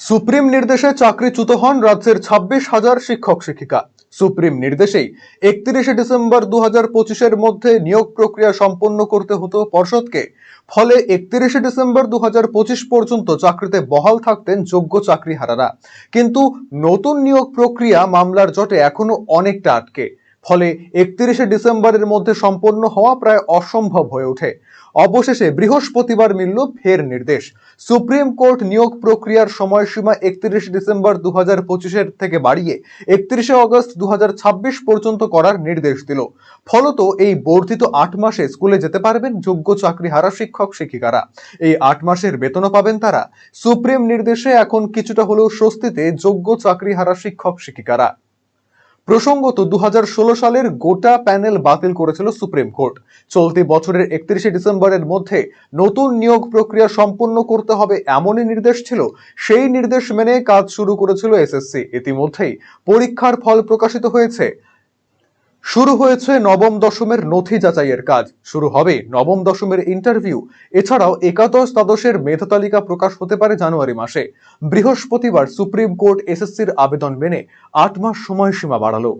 Supreme নির্দেশে চাকরিচ্যুত হন রাজ্যের ছাব্বিশ হাজার শিক্ষক শিক্ষিকা। সুপ্রিম নির্দেশেই একত্রিশে ডিসেম্বর দু হাজার পঁচিশের মধ্যে নিয়োগ প্রক্রিয়া সম্পন্ন করতে হতো পর্ষদকে। ফলে একত্রিশে ডিসেম্বর দু হাজার পঁচিশ পর্যন্ত চাকরিতে বহাল থাকতেন যোগ্য চাকরিহারারা। কিন্তু নতুন নিয়োগ প্রক্রিয়া মামলার জটে এখনও অনেকটা আটকে। ফলে একত্রিশে ডিসেম্বরের মধ্যে সম্পন্ন হওয়া প্রায় অসম্ভব হয়ে ওঠে। অবশেষে বৃহস্পতিবার মিলল ফের নির্দেশ। সুপ্রিম কোর্ট নিয়োগ প্রক্রিয়ার সময়সীমা একত্রিশ ডিসেম্বর দু হাজার পঁচিশের থেকে বাড়িয়ে একত্রিশে অগস্ট দু হাজার ছাব্বিশ পর্যন্ত করার নির্দেশ দিল। ফলত এই বর্ধিত আট মাসে স্কুলে যেতে পারবেন যোগ্য চাকরিহারা শিক্ষক শিক্ষিকারা। এই আট মাসের বেতনও পাবেন তারা। সুপ্রিম নির্দেশে এখন কিছুটা হলেও স্বস্তিতে যোগ্য চাকরিহারা শিক্ষক শিক্ষিকারা। প্রসঙ্গত দু হাজার ষোলো সালের গোটা প্যানেল বাতিল করেছিল সুপ্রিম কোর্ট। চলতি বছরের একত্রিশে ডিসেম্বরের মধ্যে নতুন নিয়োগ প্রক্রিয়া সম্পন্ন করতে হবে এমনই নির্দেশ ছিল, সেই নির্দেশ মেনে কাজ শুরু করেছিল এসএসসি। ইতিমধ্যেই পরীক্ষার ফল প্রকাশিত হয়েছে। শুরু হয়েছে নবম দশমের নথি যাচাইয়ের কাজ। শুরু হবে নবম দশমের ইন্টারভিউ এছাড়াও একাদশ দ্বাদশের মেধা তালিকা প্রকাশ হতে পারে জানুয়ারি মাসে। বৃহস্পতিবার সুপ্রিম কোর্ট এসএসসির আবেদন মেনে আট মাস সময়সীমা বাড়ালো।